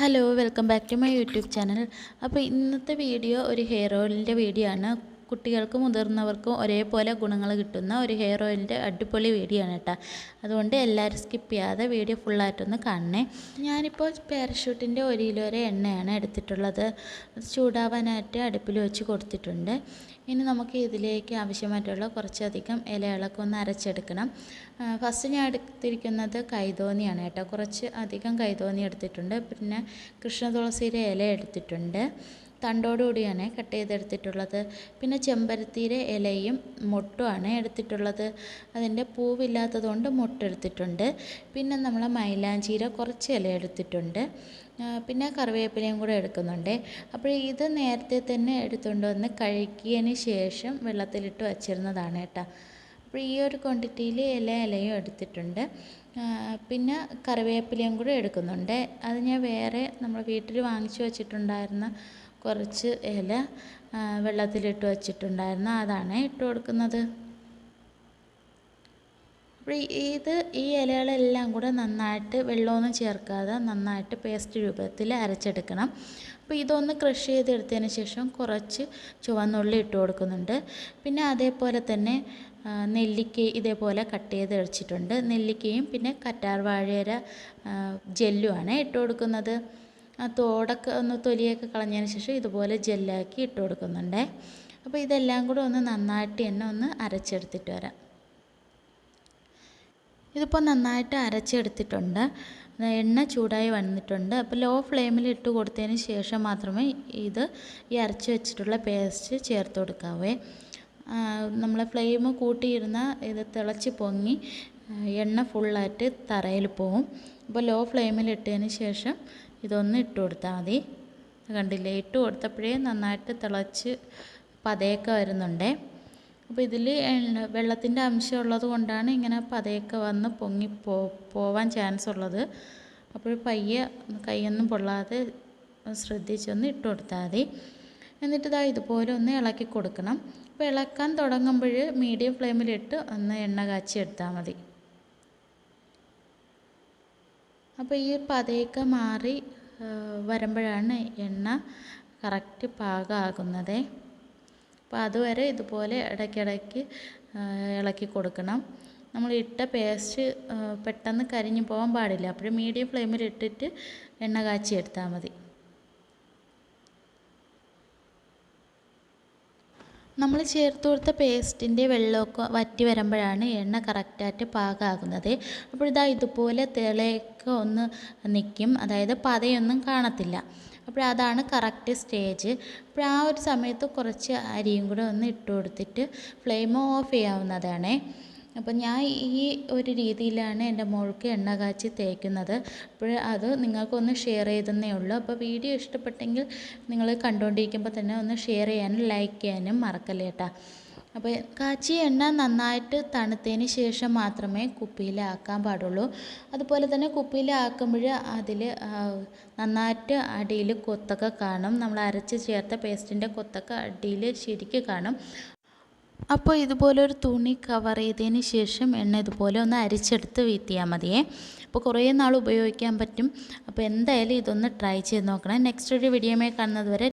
Hello welcome back to my YouTube channel അപ്പോൾ ഇന്നത്തെ video ഒരു ഹെയർ ഓയിലിന്റെ വീഡിയോ ആണ്. കുട്ടികൾക്കും മുതിർന്നവർക്കും ഒരേപോലെ ഗുണങ്ങൾ കിട്ടുന്ന ഒരു ഹെയർ ഓയിലിന്റെ അടിപൊളി വീഡിയോ ആണ് കേട്ടോ. അതുകൊണ്ട് എല്ലാവരും സ്കിപ്പ് ചെയ്യാതെ വീഡിയോ ഫുള്ളായിട്ടൊന്ന് കാണണേ. ഞാനിപ്പോൾ പാരഷൂട്ടിന്റെ ഒരു കിലോ എണ്ണയാണ് എടുത്തിട്ടുള്ളത്. അത് ചൂടാവാനായിട്ട് അടുപ്പിൽ വെച്ച് കൊടുത്തിട്ടുണ്ട്. ഇനി നമുക്ക് ഇതിലേക്ക് ആവശ്യമായിട്ടുള്ള കുറച്ചധികം ഇലകളൊക്കെ ഒന്ന് അരച്ചെടുക്കണം. ഫസ്റ്റ് ഞാൻ എടുത്തിരിക്കുന്നത് കൈതോന്നിയാണ് കേട്ടോ. കുറച്ച് അധികം കൈതോന്നി എടുത്തിട്ടുണ്ട്. പിന്നെ കൃഷ്ണ തുളസിയുടെ ഇല എടുത്തിട്ടുണ്ട്. തണ്ടോടുകൂടിയാണ് കട്ട് ചെയ്തെടുത്തിട്ടുള്ളത്. പിന്നെ ചെമ്പരത്തിയുടെ ഇലയും മൊട്ടുമാണ് എടുത്തിട്ടുള്ളത്. അതിന്റെ പൂവില്ലാത്തതുകൊണ്ട് മൊട്ടെടുത്തിട്ടുണ്ട്. പിന്നെ നമ്മൾ മൈലാഞ്ചീര കുറച്ച് ഇല എടുത്തിട്ടുണ്ട്. പിന്നെ കറിവേപ്പിലയും കൂടെ എടുക്കുന്നുണ്ട്. അപ്പോൾ ഇത് നേരത്തെ തന്നെ എടുത്തുകൊണ്ട് വന്ന് കഴുകിയതിന് ശേഷം വെള്ളത്തിലിട്ട് വച്ചിരുന്നതാണ് കേട്ടോ. അപ്പോൾ ഈ ഒരു ക്വാണ്ടിറ്റിയിൽ ഇല ഇലയും എടുത്തിട്ടുണ്ട്. പിന്നെ കറിവേപ്പിലയും കൂടെ എടുക്കുന്നുണ്ട്. അത് ഞാൻ വേറെ നമ്മൾ വീട്ടിൽ വാങ്ങിച്ചു വെച്ചിട്ടുണ്ടായിരുന്ന കുറച്ച് ഇല വെള്ളത്തിലിട്ട് വച്ചിട്ടുണ്ടായിരുന്നു. അതാണ് ഇട്ട് കൊടുക്കുന്നത്. അപ്പോൾ ഇത് ഈ ഇലകളെല്ലാം കൂടെ നന്നായിട്ട് വെള്ളമൊന്നും ചേർക്കാതെ നന്നായിട്ട് പേസ്റ്റ് രൂപത്തിൽ അരച്ചെടുക്കണം. അപ്പോൾ ഇതൊന്ന് ക്രഷ് ചെയ്തെടുത്തതിന് ശേഷം കുറച്ച് ചുവന്നുള്ളി ഇട്ട് കൊടുക്കുന്നുണ്ട്. പിന്നെ അതേപോലെ തന്നെ നെല്ലിക്ക ഇതേപോലെ കട്ട് ചെയ്ത് വെച്ചിട്ടുണ്ട് നെല്ലിക്കയും പിന്നെ കറ്റാർ വാഴയര ജെല്ലുമാണ് ഇട്ട് കൊടുക്കുന്നത്. ആ തോടൊക്കെ ഒന്ന് തൊലിയൊക്കെ കളഞ്ഞതിന് ശേഷം ഇതുപോലെ ജെല്ലാക്കി ഇട്ട് കൊടുക്കുന്നുണ്ട്. അപ്പോൾ ഇതെല്ലാം കൂടെ ഒന്ന് നന്നായിട്ട് തന്നെ ഒന്ന് അരച്ചെടുത്തിട്ട് വരാം. ഇതിപ്പോൾ നന്നായിട്ട് അരച്ചെടുത്തിട്ടുണ്ട്. എണ്ണ ചൂടായി വന്നിട്ടുണ്ട്. അപ്പോൾ ലോ ഫ്ലെയിമിൽ ഇട്ട് കൊടുത്തതിന് ശേഷം മാത്രമേ ഇത് ഈ അരച്ച് വെച്ചിട്ടുള്ള പേസ്റ്റ് ചേർത്ത് കൊടുക്കാവേ. നമ്മൾ ഫ്ലെയിം കൂട്ടിയിരുന്ന ഇത് തിളച്ച് പൊങ്ങി എണ്ണ ഫുള്ളായിട്ട് തറയിൽ പോവും. അപ്പോൾ ലോ ഫ്ലെയിമിൽ ഇട്ടതിന് ശേഷം ഇതൊന്ന് ഇട്ട് കൊടുത്താൽ മതി. കണ്ടില്ലേ? ഇട്ട് കൊടുത്തപ്പോഴേ നന്നായിട്ട് തിളച്ച് പതയൊക്കെ വരുന്നുണ്ടേ. അപ്പോൾ ഇതിൽ വെള്ളത്തിന്റെ അംശം ഉള്ളത് കൊണ്ടാണ് ഇങ്ങനെ പതയൊക്കെ വന്ന് പൊങ്ങി പോ പോവാൻ ചാൻസ് ഉള്ളത്. അപ്പോൾ പയ്യെ കൈയൊന്നും പൊള്ളാതെ ശ്രദ്ധിച്ചൊന്ന് ഇട്ട് കൊടുത്താൽ മതി. എന്നിട്ട് ഇതാ ഇതുപോലെ ഒന്ന് ഇളക്കി കൊടുക്കണം. അപ്പോൾ ഇളക്കാൻ തുടങ്ങുമ്പോൾ മീഡിയം ഫ്ലെയിമിലിട്ട് ഒന്ന് എണ്ണ കാച്ചി എടുത്താൽ മതി. അപ്പോൾ ഈ പതയൊക്കെ മാറി വരുമ്പോഴാണ് എണ്ണ കറക്റ്റ് പാകമാകുന്നത് അപ്പോൾ അതുവരെ ഇതുപോലെ ഇടയ്ക്കിടയ്ക്ക് ഇളക്കി കൊടുക്കണം. നമ്മൾ ഇട്ട പേസ്റ്റ് പെട്ടെന്ന് കരിഞ്ഞു പോകാൻ പാടില്ല. അപ്പോഴും മീഡിയം ഫ്ലെയിമിൽ ഇട്ടിട്ട് എണ്ണ കാച്ചി എടുത്താൽ മതി. നമ്മൾ ചേർത്ത് കൊടുത്ത പേസ്റ്റിന്റെ വെള്ളമൊക്കെ വറ്റി വരുമ്പോഴാണ് എണ്ണ കറക്റ്റായിട്ട് പാകമാകുന്നത് അപ്പോൾ ഇതാ ഇതുപോലെ തിളയൊക്കെ ഒന്ന് നിൽക്കും. അതായത് പതയൊന്നും കാണത്തില്ല. അപ്പോൾ അതാണ് കറക്റ്റ് സ്റ്റേജ്. അപ്പോൾ ആ ഒരു സമയത്ത് കുറച്ച് അരിയും കൂടെ ഒന്ന് ഇട്ട് കൊടുത്തിട്ട് ഫ്ലെയിം ഓഫ് ചെയ്യാവുന്നതാണേ. അപ്പോൾ ഞാൻ ഈ ഒരു രീതിയിലാണ് എന്റെ മോൾക്ക് എണ്ണ കാച്ചി തേക്കുന്നത്. അപ്പോൾ അത് നിങ്ങൾക്കൊന്ന് ഷെയർ ചെയ്തെന്നേ ഉള്ളൂ. അപ്പോൾ വീഡിയോ ഇഷ്ടപ്പെട്ടെങ്കിൽ നിങ്ങൾ കണ്ടുകൊണ്ടിരിക്കുമ്പോൾ തന്നെ ഒന്ന് ഷെയർ ചെയ്യാനും ലൈക്ക് ചെയ്യാനും മറക്കല്ലേ കേട്ടോ. അപ്പോൾ കാച്ചി എണ്ണ നന്നായിട്ട് തണുത്തതിന് ശേഷം മാത്രമേ കുപ്പിയിലാക്കാൻ പാടുള്ളൂ. അതുപോലെ തന്നെ കുപ്പിയിലാക്കുമ്പോൾ അതിൽ നന്നായിട്ട് അടിയിൽ കൊത്തൊക്കെ കാണും. നമ്മൾ അരച്ച് ചേർത്ത പേസ്റ്റിന്റെ കൊത്തൊക്കെ അടിയിൽ ശരിക്ക് കാണും. അപ്പോൾ ഇതുപോലെ ഒരു തുണി കവർ ചെയ്തതിന് ശേഷം എണ്ണ ഇതുപോലെ ഒന്ന് അരിച്ചെടുത്ത് വീത്തിയാൽ മതിയേ. അപ്പോൾ കുറേ നാൾ ഉപയോഗിക്കാൻ പറ്റും. അപ്പോൾ എന്തായാലും ഇതൊന്ന് ട്രൈ ചെയ്ത് നോക്കണം. നെക്സ്റ്റ് ഒരു വീഡിയോമേ കാണുന്നത് വരെ